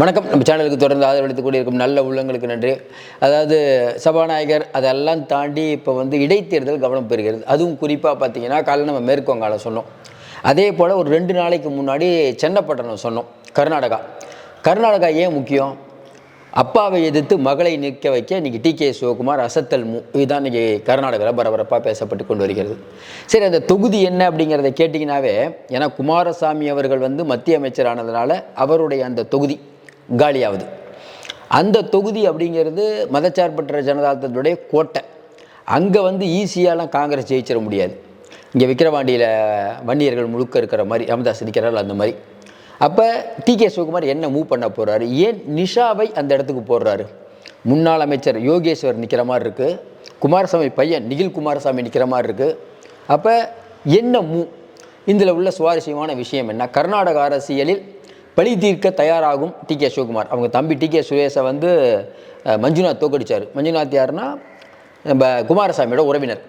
வணக்கம். நம்ம சேனலுக்கு தொடர்ந்து ஆதரவளித்து கூடியிருக்கும் நல்ல உள்ளங்களுக்கு நன்றி. அதாவது சபாநாயகர் அதெல்லாம் தாண்டி இப்போ வந்து இடைத்தேர்தல் கவனம் பெறுகிறது. அதுவும் குறிப்பாக பார்த்தீங்கன்னா காலைல நம்ம மேற்கு வங்காளம் சொன்னோம். அதே போல் ஒரு ரெண்டு நாளைக்கு முன்னாடி சென்னப்பட்டணம் சொன்னோம் கர்நாடகா. கர்நாடகா ஏன் முக்கியம்? அப்பாவை எதிர்த்து மகளை நிற்க வைக்க இன்றைக்கி டி கே சிவகுமார் அசத்தல் மு இதுதான் இன்றைக்கி கர்நாடகாவில் பரபரப்பாக பேசப்பட்டு கொண்டு வருகிறது. சரி அந்த தொகுதி என்ன அப்படிங்கிறத கேட்டிங்கனாவே ஏன்னா குமாரசாமி அவர்கள் வந்து மத்திய அமைச்சரானதுனால அவருடைய அந்த தொகுதி காலியாகுது அந்த தொகுதி அப்படிங்கிறது மதச்சார்பற்ற ஜனதாதளத்துடைய கோட்டை. அங்கே வந்து ஈஸியாலாம் காங்கிரஸ் ஜெயிச்சிட முடியாது. இங்கே விக்கிரவாண்டியில் வன்னியர்கள் முழுக்க இருக்கிற மாதிரி ராமதாஸ் இருக்கிறார்கள் அந்த மாதிரி. அப்போ டி கே சிவகுமார் என்ன மூவ் பண்ண போகிறாரு ஏன் நிஷாவை அந்த இடத்துக்கு போடுறாரு? முன்னாள் அமைச்சர் யோகேஸ்வர் நிற்கிற மாதிரி இருக்குது குமாரசாமி பையன் நிகில் குமாரசாமி நிற்கிற மாதிரி இருக்குது அப்போ என்ன மூ இதில் உள்ள சுவாரஸ்யமான விஷயம் என்ன? கர்நாடக அரசியலில் பழி தீர்க்க தயாராகும் டி கே சிவகுமார். அவங்க தம்பி டி கே சுரேஷை வந்து மஞ்சுநாத் தோக்கடிச்சார். மஞ்சுநாத் யாருன்னா நம்ம குமாரசாமியோட உறவினர்.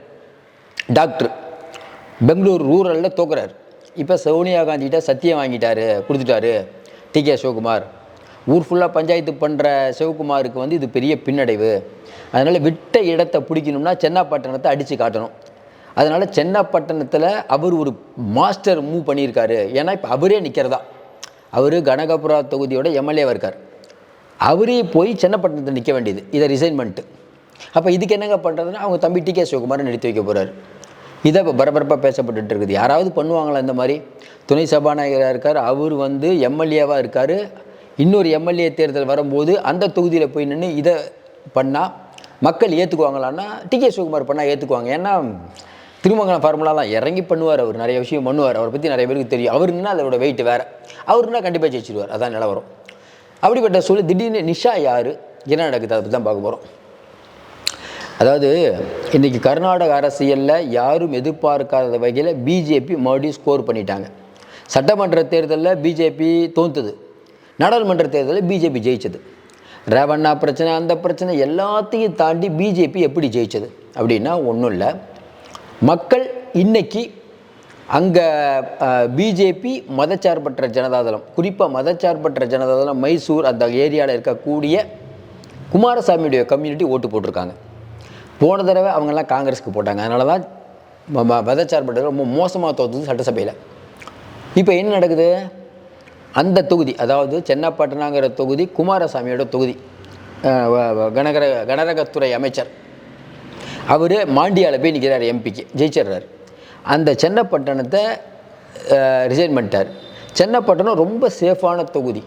டாக்டர். பெங்களூர் ரூரலில் தோக்குறார். இப்போ சோனியா காந்திகிட்ட சத்தியம் வாங்கிட்டாரு கொடுத்துட்டாரு டி கே சிவகுமார். ஊர் ஃபுல்லாக பஞ்சாயத்து பண்ணுற சிவகுமாருக்கு வந்து இது பெரிய பின்னடைவு. அதனால் விட்ட இடத்தை பிடிக்கணும்னா சென்னாப்பட்டணத்தை அடித்து காட்டணும். அதனால் சென்னாப்பட்டணத்தில் அவர் ஒரு மாஸ்டர் மூவ் பண்ணியிருக்காரு. ஏன்னா இப்போ அவரே நிற்கிறதா அவர் கனகபுரா தொகுதியோட எம்எல்ஏவாக இருக்கார். அவரே போய் சென்னப்பட்டினத்தில் நிற்க வேண்டியது. இதை ரிசைன் பண்ணிட்டு. அப்போ இதுக்கு என்னங்க பண்ணுறதுன்னா அவங்க தம்பி டி கே சிவகுமாரை நிறுத்தி வைக்க போகிறாரு இதை இப்போ பரபரப்பாக பேசப்பட்டுட்டு இருக்குது. யாராவது பண்ணுவாங்களா இந்த மாதிரி? துணை சபாநாயகராக இருக்கார். அவர் வந்து எம்எல்ஏவாக இருக்கார். இன்னொரு எம்எல்ஏ தேர்தல் வரும்போது அந்த தொகுதியில் போய் நின்று இதை பண்ணால் மக்கள் ஏற்றுக்குவாங்களான்னா டி கே சிவகுமார் பண்ணால் ஏற்றுக்குவாங்க ஏன்னா திருமங்கலம் ஃபார்முலா தான் இறங்கி பண்ணுவார் அவர். நிறைய விஷயம் பண்ணுவார். அவரை பற்றி நிறைய பேருக்கு தெரியும். அவருன்னா அதோட வெயிட் வேறு. அவருன்னா கண்டிப்பாக ஜெயிச்சிடுவார் அதான் நிலவரம் அப்படிப்பட்ட சூழல் திடீர்னு நிஷா யார்? என்ன நடக்குது? அதை பற்றி தான் பார்க்க போகிறோம் அதாவது இன்றைக்கி கர்நாடக அரசியலில் யாரும் எதிர்பார்க்காத வகையில் பிஜேபி மறுபடியும் ஸ்கோர் பண்ணிட்டாங்க. சட்டமன்ற தேர்தலில் பிஜேபி தோன்றுது நாடாளுமன்ற தேர்தலில் பிஜேபி ஜெயிச்சது. ரேவண்ணா பிரச்சனை அந்த பிரச்சனை எல்லாத்தையும் தாண்டி பிஜேபி எப்படி ஜெயிச்சது? அப்படின்னா ஒன்றும் இல்லை. மக்கள் இன்னைக்கு அங்கே பிஜேபி மதச்சார்பற்ற ஜனதாதளம் குறிப்பாக மதச்சார்பற்ற ஜனதாதளம் மைசூர் அந்த ஏரியாவில் இருக்கக்கூடிய குமாரசாமியுடைய கம்யூனிட்டி ஓட்டு போட்டிருக்காங்க. போன தடவை அவங்கெல்லாம் காங்கிரஸுக்கு போட்டாங்க. அதனால தான் ம- ம- மதச்சார்பற்ற ரொம்ப மோசமாக தோற்றுது சட்டசபையில். இப்போ என்ன நடக்குது? அந்த தொகுதி அதாவது சென்னப்பட்டணங்கிற தொகுதி குமாரசாமியோட தொகுதி கனகர கனரகத்துறை அமைச்சர் அவர் மாண்டியாவில் போய் நிற்கிறார் எம்பிக்கு ஜெயிச்சிடுறார். அந்த சென்னப்பட்டணத்தை ரிசைன் பண்ணிட்டார். சென்னப்பட்டணம் ரொம்ப சேஃபான தொகுதி.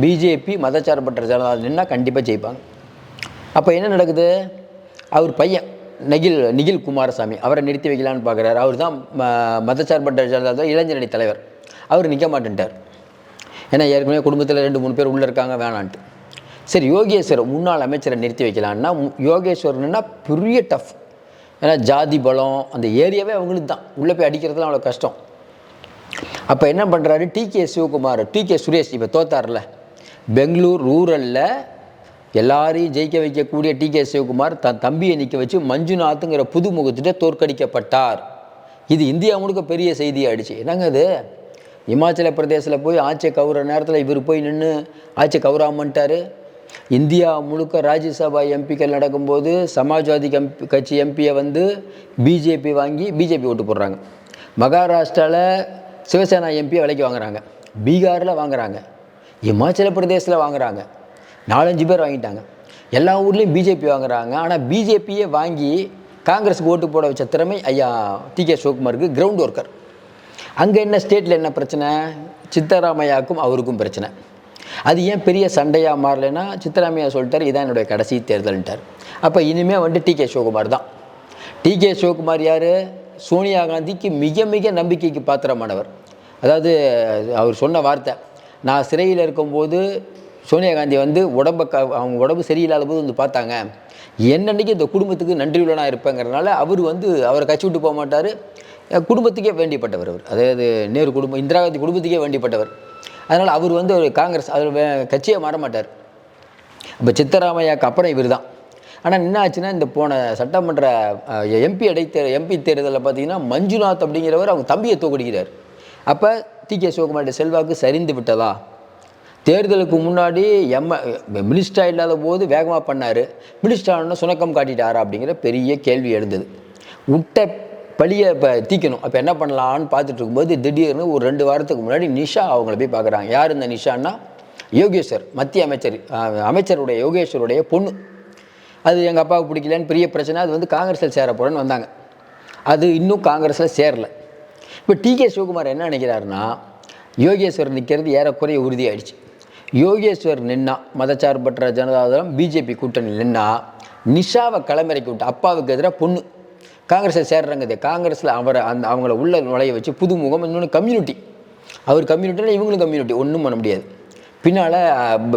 பிஜேபி மதச்சார்பற்ற ஜனதா நின்னா கண்டிப்பாக ஜெயிப்பாங்க. அப்போ என்ன நடக்குது? அவர் பையன் நகில் நிகில் குமாரசாமி அவரை நிறுத்தி வைக்கலான்னு பார்க்குறாரு அவர் தான் ம- மதச்சார்பற்ற ஜனதா இளைஞரணி தலைவர். அவர் நிற்க மாட்டேன்ட்டார். ஏன்னா ஏற்கனவே குடும்பத்தில் ரெண்டு மூணு பேர் உள்ளே இருக்காங்க வேணான்ட்டு. சரி யோகேஸ்வரர் முன்னாள் அமைச்சரை நிறுத்தி வைக்கலான்னா மு- யோகேஸ்வரன்னா பெரிய டஃப் ஏன்னா ஜாதி பலம் அந்த ஏரியாவே அவங்களுக்கு தான். உள்ளே போய் அடிக்கிறதுலாம் அவ்வளோ கஷ்டம். அப்போ என்ன பண்ணுறாரு D K Sivakumar D K Suresh இப்போ தோத்தார்ல. பெங்களூர் ரூரலில் எல்லாரையும் ஜெயிக்க வைக்கக்கூடிய டி கே சிவகுமார் தன் தம்பியை நிற்க வச்சு மஞ்சுநாத்துங்கிற புதுமுகத்திட்ட தோற்கடிக்கப்பட்டார். இது இந்தியா முழுக்க பெரிய செய்தி ஆயிடுச்சு. என்னங்க அது? இமாச்சல பிரதேசில் போய் ஆட்சியை கவுற நேரத்தில் இவர் போய் நின்று ஆட்சியை கவுராமன்ட்டார் இந்தியா முழுக்க ராஜ்யசபா எம்பிக்கள் நடக்கும்போது சமாஜ்வாதி கம்பி கட்சி எம்பியை வந்து பிஜேபி வாங்கி பிஜேபி ஓட்டு போடுறாங்க. மகாராஷ்டிராவில் சிவசேனா எம்பியை விலைக்கு வாங்குறாங்க. பீகாரில் வாங்குறாங்க. இமாச்சல பிரதேசில் வாங்குறாங்க. நாலஞ்சு பேர் வாங்கிட்டாங்க. எல்லா ஊர்லேயும் பிஜேபி வாங்குறாங்க. ஆனால் பிஜேபியே வாங்கி காங்கிரஸுக்கு ஓட்டு போட வச்ச திறமை ஐயா டி கே சிவகுமாருக்கு கிரவுண்ட் ஒர்க்கர் அங்கே என்ன ஸ்டேட்டில் என்ன பிரச்சனை? சித்தராமையாக்கும் அவருக்கும் பிரச்சனை. அது ஏன் பெரிய சண்டையாக மாறலைன்னா சித்தராமையா சொல்லிட்டார் இதான் என்னுடைய கடைசி தேர்தல்ன்ட்டார். அப்போ இனிமேல் வந்துட்டு டி கே சிவகுமார் தான். டி கே சிவகுமார் யார்? சோனியா காந்திக்கு மிக மிக நம்பிக்கைக்கு பாத்திரமானவர். அதாவது அவர் சொன்ன வார்த்தை நான் சிறையில் இருக்கும்போது சோனியா காந்தி வந்து உடம்ப க அவங்க உடம்பு சரியில்லாத போது வந்து பார்த்தாங்க. என்னன்னைக்கு இந்த குடும்பத்துக்கு நன்றியுள்ளனாக இருப்பேங்கிறனால அவர் வந்து அவரை கட்சி விட்டு போக மாட்டார். குடும்பத்துக்கே வேண்டிப்பட்டவர் அவர். அதாவது நேரு குடும்பம் இந்திரா காந்தி குடும்பத்துக்கே வேண்டிப்பட்டவர். அதனால் அவர் வந்து ஒரு காங்கிரஸ் அவர் கட்சியை மாற மாட்டார். இப்போ சித்தராமையாவுக்கு அப்புறம் இவர் தான் ஆனால் என்ன ஆச்சுன்னா இந்த போன சட்டமன்ற எம்பி இடைத்தே எம்பி தேர்தலில் பார்த்தீங்கன்னா மஞ்சுநாத் அப்படிங்கிறவர் அவங்க தம்பியை தோக்கடிக்கிறார். அப்போ டி. கே. சிவகுமாருடைய செல்வாக்கு சரிந்து விட்டதா? தேர்தலுக்கு முன்னாடி எம் மினிஸ்டராக இல்லாத போது வேகமாக பண்ணார். மினிஸ்டர் சுணக்கம் காட்டிட்டாரா அப்படிங்கிற பெரிய கேள்வி எழுந்தது. விட்ட பழியை இப்போ தீக்கணும். அப்போ என்ன பண்ணலான்னு பார்த்துட்டு இருக்கும்போது திடீர்னு ஒரு ரெண்டு வாரத்துக்கு முன்னாடி நிஷா அவங்கள போய் பார்க்குறாங்க யார் இந்த நிஷான்னா? யோகேஸ்வர் மத்திய அமைச்சர் அமைச்சருடைய யோகேஸ்வருடைய பொண்ணு. அது எங்கள் அப்பாவுக்கு பிடிக்கலன்னு பெரிய பிரச்சனை. அது வந்து காங்கிரஸில் சேர போகிறேன்னு வந்தாங்க. அது இன்னும் காங்கிரஸில் சேரல. இப்போ டி கே சிவகுமார் என்ன நினைக்கிறாருன்னா யோகேஸ்வர் நிற்கிறது ஏறக்குறைய உறுதியாயிடுச்சு. யோகேஸ்வர் நின்னா மதச்சார்பற்ற ஜனதாதளம் பிஜேபி கூட்டணி நின்னா நிஷாவை களமிறக்கி விட்டு அப்பாவுக்கு எதிராக பொண்ணு. காங்கிரஸில் சேர்றாங்க காங்கிரஸில் அவரை அந்த அவங்கள உள்ள நுழைய வச்சு புது முகம் இன்னொன்று கம்யூனிட்டி அவர் கம்யூனிட்டினா இவங்களும் கம்யூனிட்டி ஒன்றும் பண்ண முடியாது. பின்னால்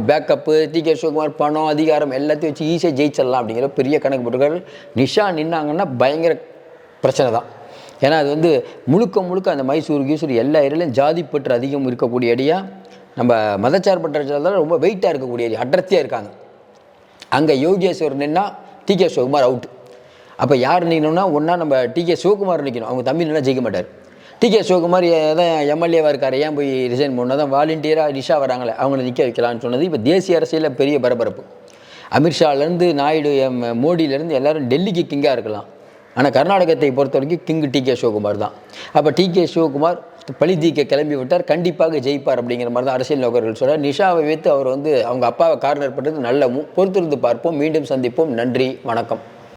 பேக்கப்பு டி கே சிவகுமார் பணம் அதிகாரம் எல்லாத்தையும் வச்சு ஈஸியாக ஜெயிச்சிடலாம் அப்படிங்கிற பெரிய கணக்கு போட்டுருக்காரு. நிஷா நின்னாங்கன்னா பயங்கர பிரச்சனை தான். ஏன்னா அது வந்து முழுக்க முழுக்க அந்த மைசூர் கீசூர் எல்லா ஏரியாலையும் ஜாதி பற்று அதிகம் இருக்கக்கூடிய ஏரியா நம்ம மதச்சார்பற்ற ரொம்ப வெயிட்டாக இருக்கக்கூடிய ஏரியா அடர்த்தியாக இருக்காங்க. அங்கே யோகேஸ்வர் நின்னா டி கே சிவகுமார் அவுட் அப்போ யார் நிற்கணும்னா ஒன்றா நம்ம டி கே சிவகுமார் நிற்கணும் அவங்க தம்பி நின்னா ஜெயிக்க மாட்டார். டி கே சிவகுமார் தான் எம்எல்ஏவாக இருக்கார். ஏன் போய் ரிசைன் பண்ணால் தான் வாலண்டியராக நிஷா வராங்களே அவங்கள நிற்க வைக்கலான்னு சொன்னது. இப்போ தேசிய அரசியலில் பெரிய பரபரப்பு. அமித்ஷாலேருந்து நாயுடு எம் மோடியிலேருந்து எல்லாரும் டெல்லிக்கு கிங்காக இருக்கலாம். ஆனால் கர்நாடகத்தை பொறுத்த வரைக்கும் கிங் டி கே சிவகுமார் தான். அப்போ டி கே சிவகுமார் பழி தீக்க கிளம்பி விட்டார். கண்டிப்பாக ஜெயிப்பார் அப்படிங்கிற மாதிரி தான் அரசியல் நோக்கர்கள் சொல்கிறார் நிஷாவை வைத்து அவர் வந்து அவங்க அப்பாவை கார்னர் பண்ணுறது நல்ல பொறுத்திருந்து பார்ப்போம். மீண்டும் சந்திப்போம். நன்றி. வணக்கம்.